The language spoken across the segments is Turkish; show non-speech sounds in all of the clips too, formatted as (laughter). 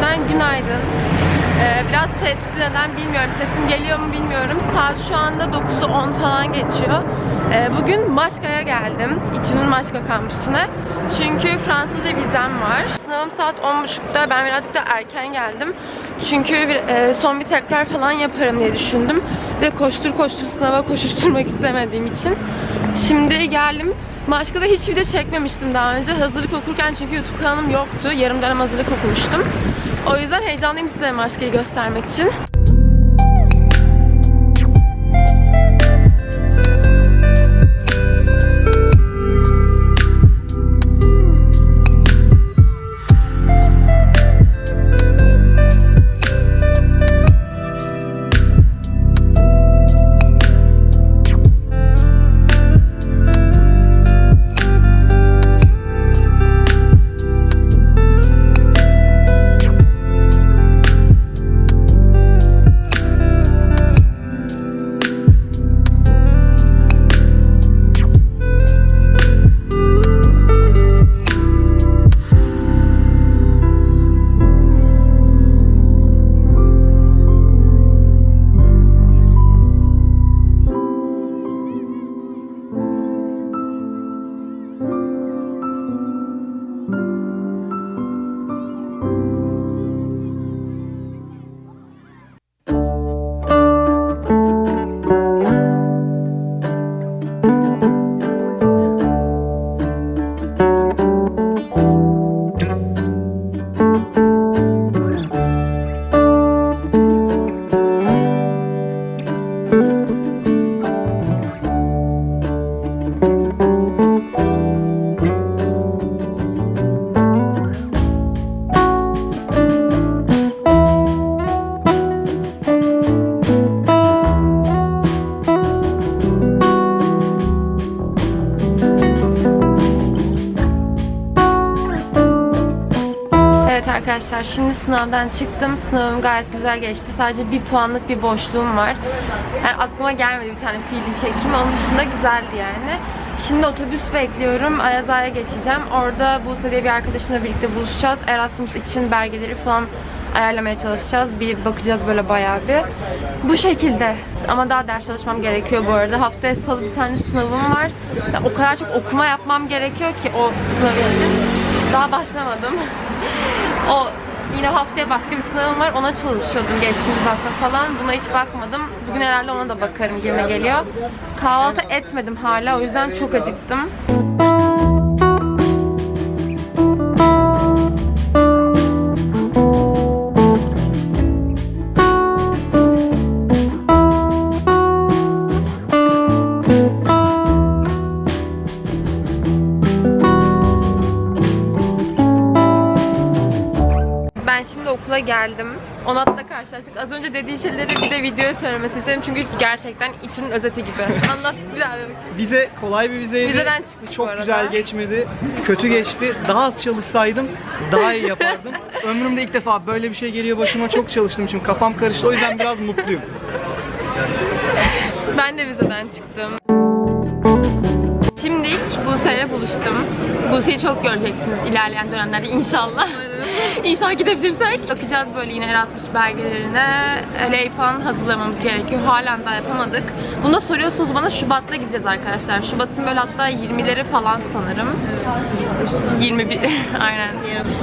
günden günaydın. Ee, biraz sesli neden bilmiyorum. Sesim geliyor mu bilmiyorum. Saat şu anda 9'u 10 falan geçiyor. Ee, bugün Maşka'ya geldim. İTÜ'nün Maşka kampüsüne. Çünkü Fransızca vizem var. Sınavım saat 10.30'da. Ben birazcık da erken geldim. Çünkü bir, e, son bir tekrar falan yaparım diye düşündüm. Ve koştur koştur sınava koşuşturmak (laughs) istemediğim için. Şimdi geldim. Maşka'da hiç video çekmemiştim daha önce. Hazırlık okurken çünkü YouTube kanalım yoktu. Yarım dönem hazırlık okumuştum. O yüzden heyecanlıyım size Maşka'yı göstermek için. Arkadaşlar şimdi sınavdan çıktım. Sınavım gayet güzel geçti. Sadece bir puanlık bir boşluğum var. Yani aklıma gelmedi bir tane fiilin çekimi. Onun dışında güzeldi yani. Şimdi otobüs bekliyorum. Ayazağa'ya geçeceğim. Orada Buse diye bir arkadaşımla birlikte buluşacağız. Erasmus için belgeleri falan ayarlamaya çalışacağız. Bir bakacağız böyle bayağı bir. Bu şekilde. Ama daha ders çalışmam gerekiyor bu arada. Haftaya salı bir tane sınavım var. Ya O kadar çok okuma yapmam gerekiyor ki o sınav için. Daha başlamadım. (laughs) O yine haftaya başka bir sınavım var. Ona çalışıyordum geçtiğimiz hafta falan. Buna hiç bakmadım. Bugün herhalde ona da bakarım gibi geliyor. Kahvaltı etmedim hala. O yüzden çok acıktım. Az önce dediği şeyleri bir de videoya söylemesi istedim. Çünkü gerçekten İTÜ'nün özeti gibi. Anlat bir daha. Vize kolay bir vizeydi. Vizeden çıkmış bu Çok arada. güzel geçmedi. Kötü geçti. Daha az çalışsaydım daha iyi yapardım. (laughs) Ömrümde ilk defa böyle bir şey geliyor başıma. Çok çalıştım çünkü kafam karıştı. O yüzden biraz mutluyum. Ben de vizeden çıktım. Şimdilik Buse'yle buluştum. Buse'yi çok göreceksiniz ilerleyen dönemlerde inşallah. İnşallah gidebilirsek. Bakacağız böyle yine Erasmus belgelerine. Ley falan hazırlamamız gerekiyor. Halen daha yapamadık. Bunu da soruyorsunuz bana Şubat'ta gideceğiz arkadaşlar. Şubat'ın böyle hatta 20'leri falan sanırım. 21 (laughs) aynen.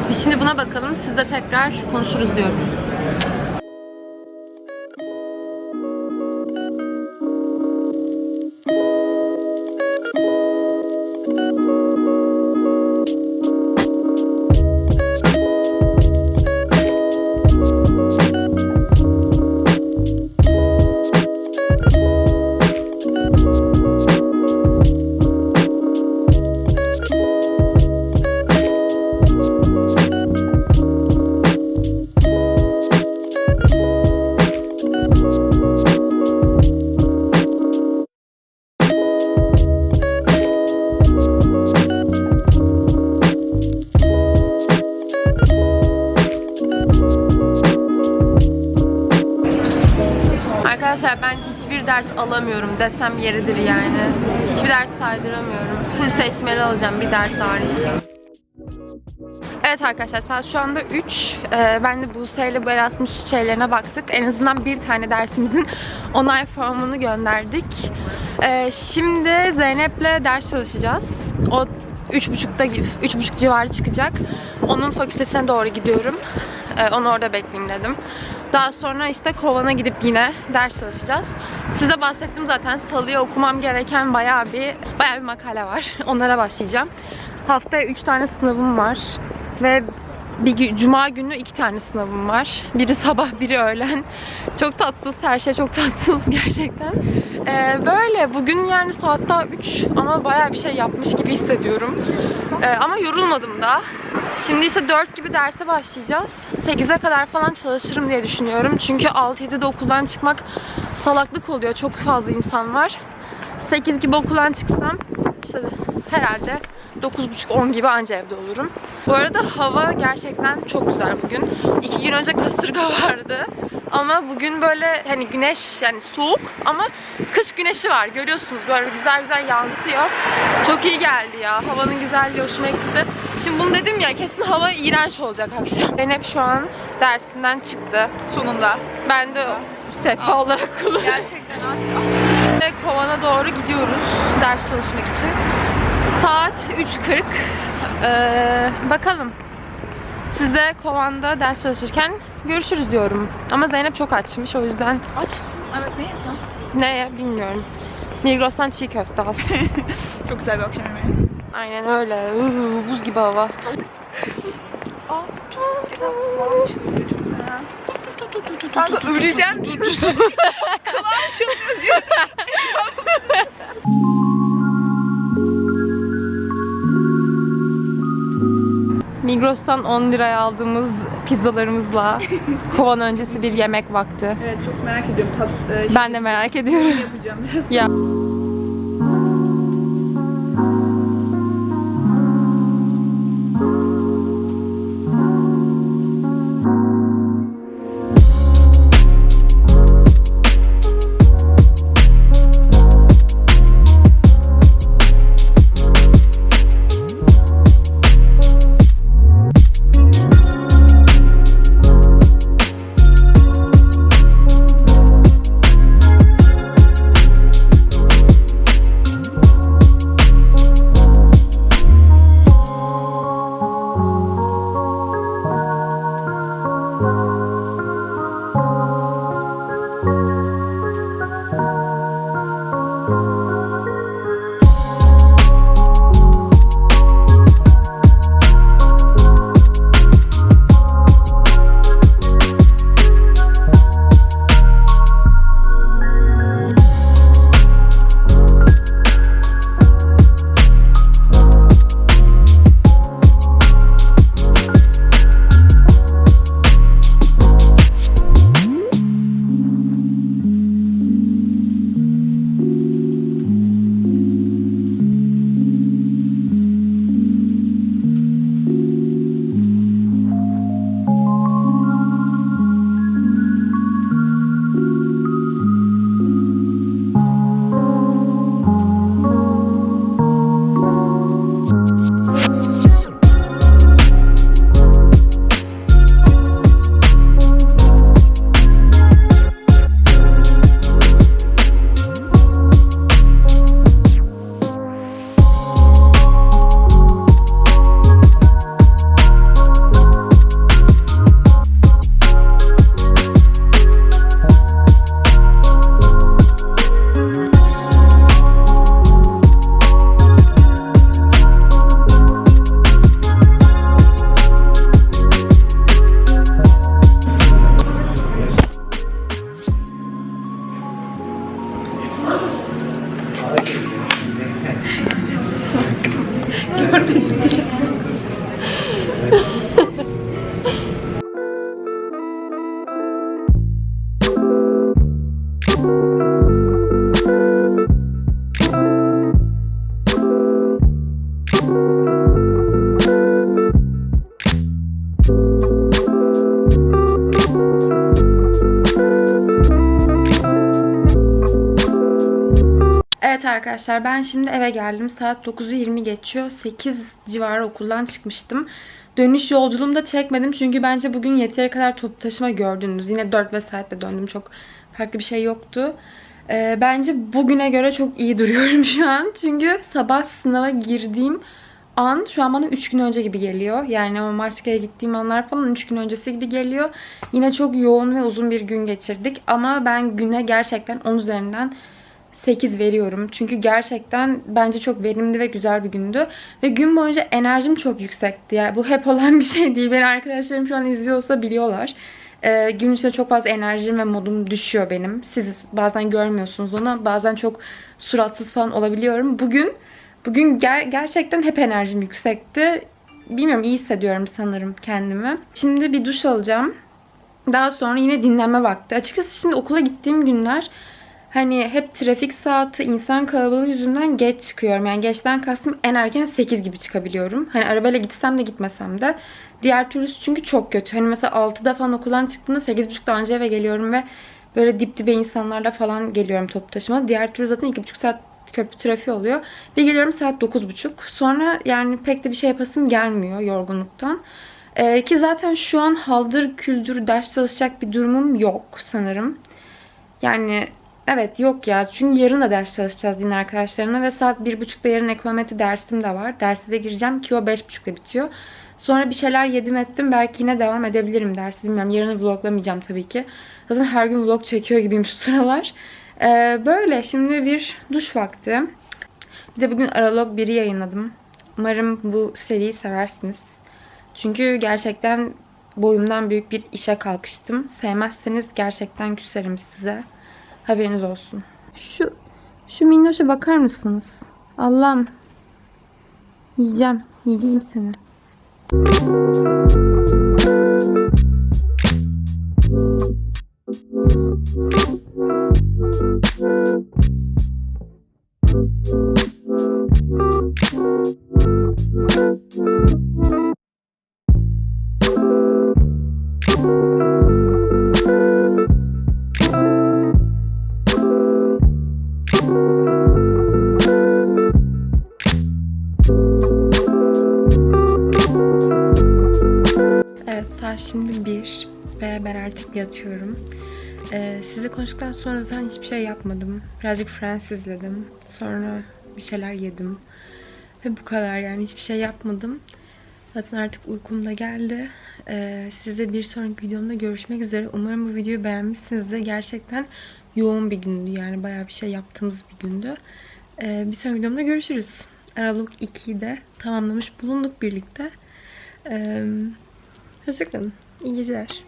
Biz şimdi buna bakalım. Siz de tekrar konuşuruz diyorum. Ders alamıyorum desem yeridir yani. Hiçbir ders saydıramıyorum. Full seçmeli alacağım bir ders hariç. Evet arkadaşlar saat şu anda 3. Ee, ben de Buse ile bu Erasmus şeylerine baktık. En azından bir tane dersimizin (laughs) onay formunu gönderdik. Ee, şimdi Zeynep'le ders çalışacağız. O 3.30'da 3.30 civarı çıkacak. Onun fakültesine doğru gidiyorum. Ee, onu orada bekleyeyim dedim. Daha sonra işte Kovan'a gidip yine ders çalışacağız. Size bahsettim zaten salıya okumam gereken bayağı bir bayağı bir makale var. (laughs) Onlara başlayacağım. Haftaya 3 tane sınavım var. Ve bir cuma günü iki tane sınavım var. Biri sabah, biri öğlen. (laughs) Çok tatsız, her şey çok (laughs) tatsız gerçekten. Ee, böyle bugün yani saat daha 3 ama bayağı bir şey yapmış gibi hissediyorum. Ee, ama yorulmadım da. Şimdi ise 4 gibi derse başlayacağız. 8'e kadar falan çalışırım diye düşünüyorum. Çünkü 6-7'de okuldan çıkmak salaklık oluyor. Çok fazla insan var. 8 gibi okuldan çıksam işte herhalde 9.30-10 gibi anca evde olurum. Bu arada hava gerçekten çok güzel bugün. İki gün önce kasırga (laughs) vardı. Ama bugün böyle hani güneş yani soğuk ama kış güneşi var. Görüyorsunuz böyle güzel güzel yansıyor. Çok iyi geldi ya. Havanın güzelliği hoşuma gitti. Şimdi bunu dedim ya kesin hava iğrenç olacak akşam. (laughs) Zeynep şu an dersinden çıktı. Sonunda. Ben de sehpa olarak kullanıyorum. Gerçekten az Ve Kovan'a doğru gidiyoruz ders çalışmak için. Saat 3.40. Ee, bakalım. Siz de Kovan'da ders çalışırken görüşürüz diyorum. Ama Zeynep çok açmış o yüzden Açtım. Evet ne yesem? neye bilmiyorum. Migros'tan çiğ köfte al. Çok güzel bir akşam yemeği. Aynen öyle. Uuu, buz gibi hava. Kanka öleceğim. Kulağım çalıyor Migros'tan 10 liraya aldığımız pizzalarımızla (laughs) kovan öncesi bir yemek vakti. Evet çok merak ediyorum tat. E, Ben de merak ediyorum. yapacağım biraz. Ya. Arkadaşlar ben şimdi eve geldim. Saat 9'u 20 geçiyor. 8 civarı okuldan çıkmıştım. Dönüş yolculuğumda çekmedim çünkü bence bugün yeteri kadar top taşıma gördünüz. Yine 4 vesairetle döndüm. Çok farklı bir şey yoktu. Ee, bence bugüne göre çok iyi duruyorum (laughs) şu an. Çünkü sabah sınava girdiğim an şu an bana 3 gün önce gibi geliyor. Yani o Maçka'ya gittiğim anlar falan 3 gün öncesi gibi geliyor. Yine çok yoğun ve uzun bir gün geçirdik. Ama ben güne gerçekten 10 üzerinden 8 veriyorum. Çünkü gerçekten bence çok verimli ve güzel bir gündü. Ve gün boyunca enerjim çok yüksekti. Yani bu hep (laughs) olan bir şey değil. Beni arkadaşlarım şu an izliyorsa biliyorlar. Ee, gün içinde çok fazla enerjim ve modum düşüyor benim. Siz bazen görmüyorsunuz onu. Bazen çok suratsız falan olabiliyorum. Bugün bugün ger- gerçekten hep enerjim yüksekti. Bilmiyorum iyi hissediyorum sanırım kendimi. Şimdi bir duş alacağım. Daha sonra yine dinlenme vakti. Açıkçası şimdi okula gittiğim günler hani hep trafik saati, insan kalabalığı yüzünden geç çıkıyorum. Yani geçten kastım en erken 8 gibi çıkabiliyorum. Hani arabayla gitsem de gitmesem de. Diğer türlüsü çünkü çok kötü. Hani mesela 6'da falan okuldan çıktığımda 8.30'da anca eve geliyorum ve böyle dip dibe insanlarla falan geliyorum top taşıma. Diğer türlü zaten 2,5 saat köprü trafiği oluyor. Bir geliyorum saat 9.30. Sonra yani pek de bir şey yapasım gelmiyor yorgunluktan. Ee, ki zaten şu an haldır küldür ders çalışacak bir durumum yok sanırım. Yani evet yok ya. Çünkü yarın da ders çalışacağız yine arkadaşlarımla ve saat 1.30'da yarın ekonometri dersim de var. Derse de gireceğim ki o 5.30'da bitiyor. Sonra bir şeyler yedim ettim. Belki yine devam edebilirim dersi. Bilmiyorum. Yarını vloglamayacağım tabii ki. Zaten her gün vlog çekiyor gibiyim şu sıralar. Ee, böyle. Şimdi bir duş vakti. Bir de bugün Aralog 1'i yayınladım. Umarım bu seriyi seversiniz. Çünkü gerçekten boyumdan büyük bir işe kalkıştım. Sevmezseniz gerçekten küserim size. Haberiniz olsun. Şu şu minnoşa bakar mısınız? Allah'ım. Yiyeceğim. Yiyeceğim seni. Evet yatıyorum. Ee, size konuştuktan sonra zaten hiçbir şey yapmadım. Birazcık Friends izledim. Sonra bir şeyler yedim. Ve bu kadar yani hiçbir şey yapmadım. Zaten artık uykum da geldi. Ee, size bir sonraki videomda görüşmek üzere. Umarım bu videoyu beğenmişsinizdir. Gerçekten yoğun bir gündü yani bayağı bir şey yaptığımız bir gündü. Ee, bir sonraki videomda görüşürüz. Aralık 2'yi de tamamlamış bulunduk birlikte. Ee, Hoşçakalın. İyi geceler.